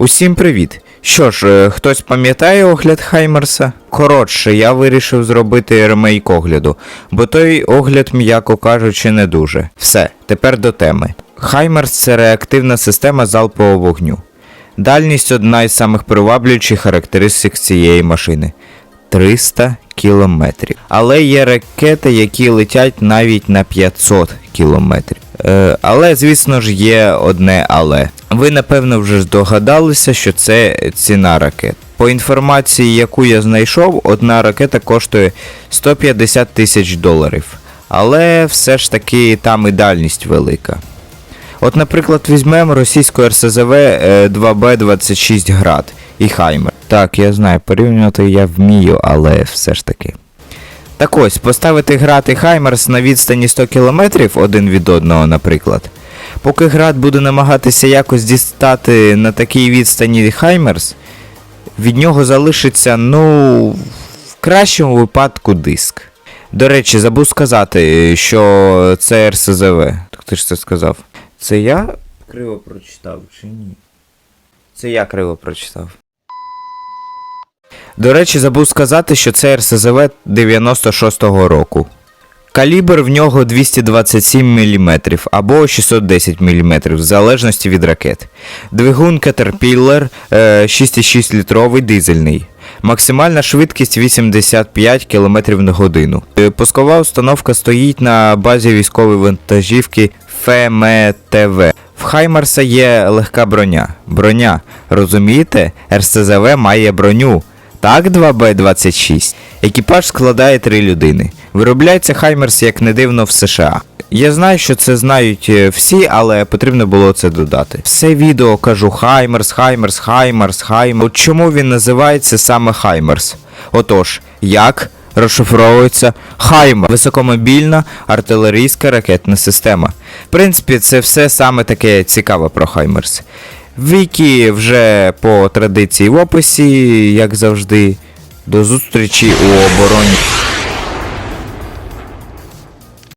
Усім привіт! Що ж, е, хтось пам'ятає огляд Хаймерса? Коротше, я вирішив зробити ремейк огляду, бо той огляд, м'яко кажучи, не дуже. Все, тепер до теми. Хаймерс це реактивна система залпового вогню. Дальність одна із самих приваблюючих характеристик цієї машини. 300 кілометрів. Але є ракети, які летять навіть на 500 кілометрів. Е, але, звісно ж, є одне але. Ви напевно вже здогадалися, що це ціна ракет. По інформації, яку я знайшов, одна ракета коштує 150 тисяч доларів. Але все ж таки там і дальність велика. От, наприклад, візьмемо російську РСЗВ е, 2Б26 Град і Хаймер. Так, я знаю, порівнювати я вмію, але все ж таки. Так ось, поставити град і Хаймерс на відстані 100 км один від одного, наприклад. Поки град буде намагатися якось дістати на такій відстані Хаймерс, від нього залишиться, ну, в кращому випадку диск. До речі, забув сказати, що це РСЗВ. Так ти ж це сказав. Це я криво прочитав чи ні? Це я криво прочитав. До речі, забув сказати, що це РСЗВ 96-го року. Калібр в нього 227 мм або 610 мм, в залежності від ракет. Двигун Caterpillar е, 6,6 літровий дизельний. Максимальна швидкість 85 км на годину. Е, Пускова установка стоїть на базі військової вантажівки ФМТВ. В Хаймарса є легка броня. Броня. Розумієте? РСЗВ має броню. Так, 2Б26. Екіпаж складає три людини. Виробляється Хаймерс, як не дивно, в США. Я знаю, що це знають е, всі, але потрібно було це додати. Все відео кажу Хаймерс, Хаймерс, Хаймерс, Хаймерс. От чому він називається саме Хаймерс? Отож, як розшифровується Хаймер високомобільна артилерійська ракетна система. В принципі, це все саме таке цікаве про Хаймерс. Вікі вже по традиції в описі, як завжди. До зустрічі у обороні.